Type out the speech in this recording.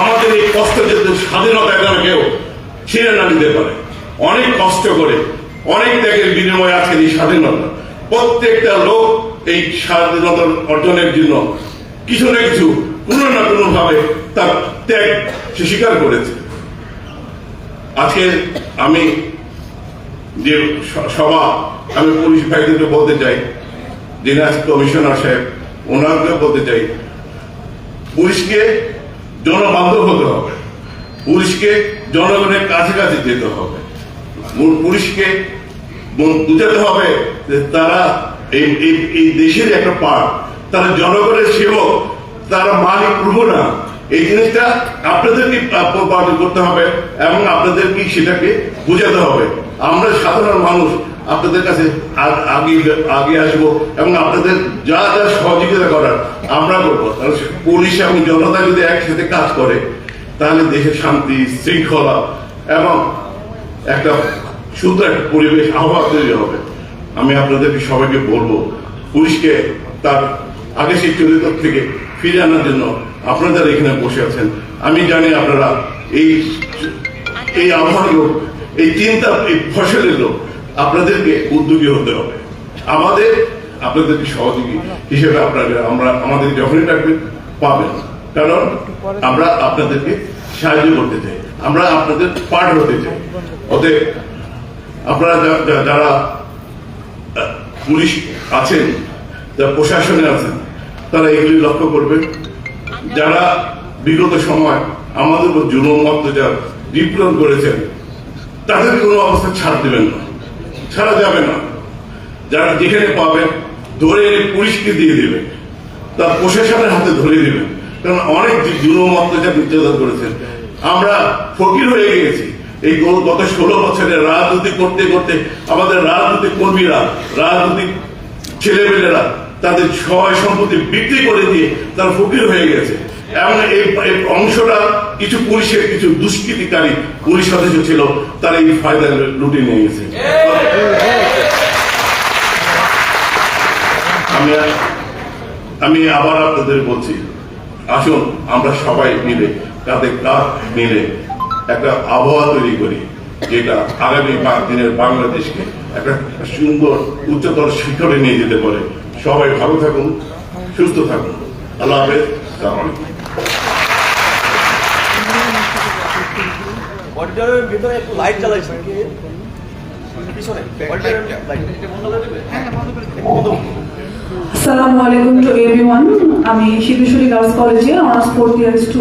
আমাদের এই কষ্ট যাতে স্বাধীনতা যেন কেউ ছিঁড়ে না নিতে পারে। অনেক কষ্ট করে, অনেক ত্যাগের বিনিময়ে আজকের এই স্বাধীনতা। প্রত্যেকটা লোক এই স্বাধীনতা অর্জনের জন্য কিছু না কিছু, কোনো না কোনো ভাবে তার ত্যাগ সে স্বীকার করেছে। আজকে আমি যে সভা, আমি পুলিশ ভাইদেরকে বলতে চাই আজকে কমিশনার সাহেব, ওনাকে বলতে চাই, পুলিশকে জনবান্ধব হতে হবে। পুলিশকে, জনগণের কাছে কাছে যেতে হবে। পুলিশকে বুঝাতে হবে যে তারা এই দেশের একটা পার্ট। তারা জনগণের সেবক, তারা মালিক প্রভু না। এই জিনিসটা আপনাদেরকে পালন করতে হবে এবং আপনাদেরকে সেটাকে বুঝাতে হবে। আমরা সাধারণ মানুষ, আপনাদের কাছে আগে আগে আসব এবং আপনাদের যা যা সহযোগিতা করার আমরা করব পুলিশ এবং জনতা যদি একসাথে কাজ করে, তাহলে দেশের শান্তি, শৃঙ্খলা এবং একটা সুন্দর একটা পরিবেশ, আবহাওয়া তৈরি হবে। আমি আপনাদেরকে সবাইকে বলব, পুলিশকে তার আগে সেই চরিত্র থেকে ফিরে আনার জন্য আপনারা এখানে বসে আছেন, আমি জানি আপনারা এই এই আবহাওয়ার লোক, এই চিন্তা এই ফসলের লোক, আপনাদেরকে উদ্যোগী হতে হবে। আমাদের আপনাদেরকে সহযোগী হিসেবে আপনারা, আমরা, আমাদের যখনই ডাকবেন পাবেন। কারণ আমরা আপনাদেরকে সাহায্য করতে চাই। আমরা আপনাদের পার্ট হতে চাই। অতএব আপনারা যারা পুলিশ আছেন, যারা প্রশাসনে আছেন, তারা এগুলি লক্ষ্য করবেন। যারা বিগত সময় আমাদের উপর জুলুম, অত্যাচার বিপ্লব করেছেন তাদের কোনো অবস্থা ছাড় দেবেন না। ছাড়া যাবে না। যারা যেখানে পাবেন ধরে এনে পুলিশকে দিয়ে প্রশাসনের হাতে ধরে কারণ অনেক নির্যাতন করেছেন। আমরা ফকির হয়ে গেছি। এই গত ষোলো বছরের রাজনীতি করতে করতে আমাদের রাজনৈতিক কর্মীরা, রাজনৈতিক ছেলেমেয়েরা তাদের সহায় সম্পত্তি বিক্রি করে দিয়ে তারা ফকির হয়ে গেছে। এই এই অংশটা কিছু পুলিশের, কিছু দুষ্কৃতিকারী পুলিশ সদস্য ছিল, তারা এই ফায়দা লুটে নিয়ে গেছে। আমি আমি আবার আপনাদের বলছি আসুন আমরা সবাই মিলে কাঁধে কাঁধ মিলে একটা আবহাওয়া তৈরি করি যেটা আগামী পাঁচ দিনের বাংলাদেশকে একটা সুন্দর উচ্চতর শিখরে নিয়ে যেতে পারে। সবাই ভালো থাকুন সুস্থ থাকুন। আল্লাহ হাফেজ ভিতরে একটু লাইট জ্বালাইছে। পিছনে। অডিটরের লাইট বন্ধ করুন। Assalamu alaikum to everyone. আমি সিদ্ধেশ্বরী গার্লস কলেজে অনার্স ফোর্থ ইয়ার স্টুডেন্ট